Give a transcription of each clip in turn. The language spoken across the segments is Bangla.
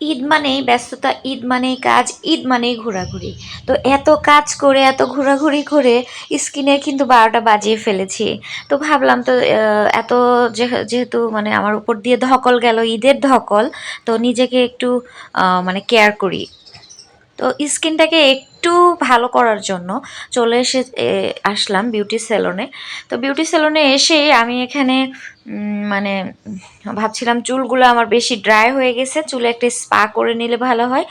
ঈদ মানেই ব্যস্ততা, ঈদ মানেই কাজ, ঈদ মানেই ঘোরাঘুরি। তো এত কাজ করে, এত ঘোরাঘুরি করে স্কিনে কিন্তু বারোটা বাজিয়ে ফেলেছি। তো ভাবলাম তো এত যেহেতু মানে আমার উপর দিয়ে ধকল গেল, ঈদের ধকল, তো নিজেকে একটু মানে কেয়ার করি। তো স্কিনটাকে একটু ভালো করার জন্য চলে এসে আসলাম বিউটি সেলনে তো বিউটি সেলনে এসে আমি এখানে মানে ভাবছিলাম চুলগুলো আমার বেশি ড্রাই হয়ে গেছে, চুলে একটা স্পা করে নিলে ভালো হয়।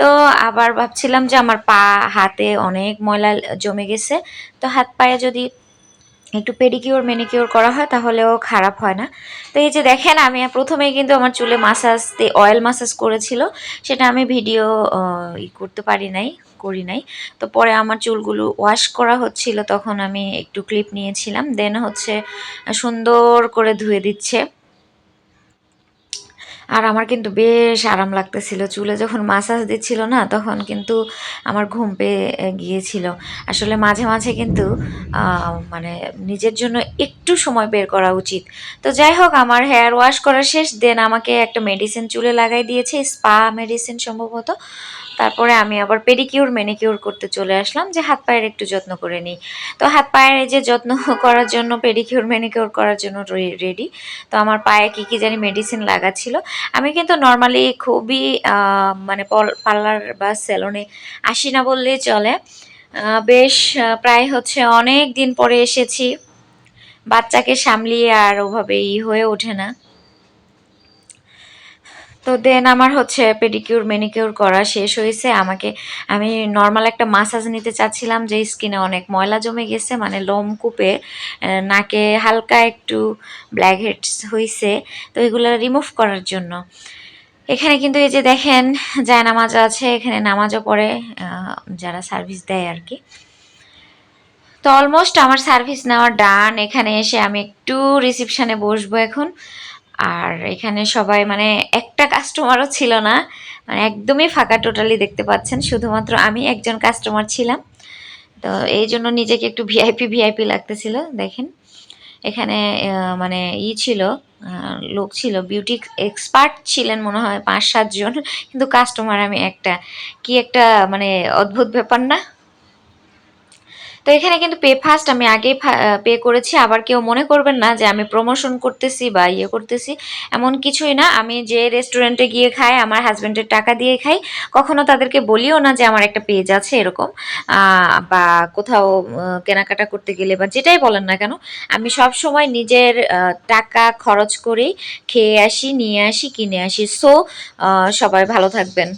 তো আবার ভাবছিলাম যে আমার পা, হাতে অনেক ময়লা জমে গেছে, তো হাত পায়ে যদি একটু পেডিকিওর মেনিকিওর করা হয়, তাহলেও খারাপ হয় না। তো এই যে দেখেন, আমি প্রথমেই কিন্তু আমার চুলে মাসাজ অয়েল মাসাজ করেছিল। সেটা আমি ভিডিও ই করতে পারি নাই, করি নাই। তো পরে আমার চুলগুলো ওয়াশ করা হচ্ছিল, তখন আমি একটু ক্লিপ নিয়েছিলাম। দেন হচ্ছে সুন্দর করে ধুয়ে দিচ্ছে। আর আমার কিন্তু বেশ আরাম লাগতেছিল। চুলে যখন মাসাজ দিচ্ছিল না, তখন কিন্তু আমার ঘুম পেয়ে গিয়েছিল। আসলে মাঝে মাঝে কিন্তু মানে নিজের জন্য একটু সময় বের করা উচিত। তো যাই হোক, আমার হেয়ার ওয়াশ করা শেষ দেন আমাকে একটা মেডিসিন চুলে লাগাই দিয়েছে স্পা মেডিসিন সম্ভবত। তারপরে আমি আবার পেডিকিউর ম্যানিকিউর করতে চলে আসলাম যে হাত পায়ের একটু যত্ন করে নিই। তো হাত পায়ের এই যে যত্ন করার জন্য পেডিকিউর ম্যানিকিউর করার জন্য রেডি তো আমার পায়ে কি কি জানি মেডিসিন লাগাচ্ছিল আমি কিন্তু নর্মালি খুবই মানে পার্লার বা সেলনে আসি না বললেই চলে। বেশ প্রায় হচ্ছে অনেক দিন পরে এসেছি। বাচ্চাকে সামলিয়ে আর ওভাবে ই হয়ে ওঠে না। তো দেন আমার হচ্ছে পেডিকিউর মেনিকিউর করা শেষ হয়েছে। আমাকে, আমি নর্মাল একটা মাসাজ নিতে চাচ্ছিলাম যে স্কিনে অনেক ময়লা জমে গেছে মানে লোম কূপে নাকে হালকা একটু ব্ল্যাক হেডস হয়েছে তো এগুলো রিমুভ করার জন্য। এখানে কিন্তু এই যে দেখেন, যায় নামাজ আছে, এখানে নামাজও পড়ে যারা সার্ভিস দেয় আর কি তো অলমোস্ট আমার সার্ভিস নেওয়া ডান এখানে এসে আমি একটু রিসিপশানে বসবো এখন। আর এখানে সবাই মানে একটা কাস্টমারও ছিল না। মানে একদমই ফাঁকা টোটালি দেখতে পাচ্ছেন। শুধুমাত্র আমি একজন কাস্টমার ছিলাম। তো এই জন্য নিজেকে একটু ভিআইপি ভিআইপি লাগতেছিল, দেখেন। এখানে মানে ই ছিল লোক ছিল বিউটি এক্সপার্ট ছিলেন মনে হয়, পাঁচ সাতজন কিন্তু কাস্টমার আমি একটা। কি একটা মানে অদ্ভুত ব্যাপার না? তো এখানে কিন্তু পে ফার্স্ট আমি আগেই পে করেছি। আবার কেউ মনে করবেন না যে আমি প্রমোশন করতেছি বা ইয়ে করতেছি। এমন কিছুই না। আমি যে রেস্টুরেন্টে গিয়ে খাই, আমার হাজব্যান্ডের টাকা দিয়ে খাই, কখনো তাদেরকে বলিও না যে আমার একটা পেজ আছে এরকম। বা কোথাও কেনাকাটা করতে গেলে বা যেটাই বলেন না কেন, আমি সব সময় নিজের টাকা খরচ করেই খেয়ে আসি, নিয়ে আসি, কিনে আসি। সো সবাই ভালো থাকবেন।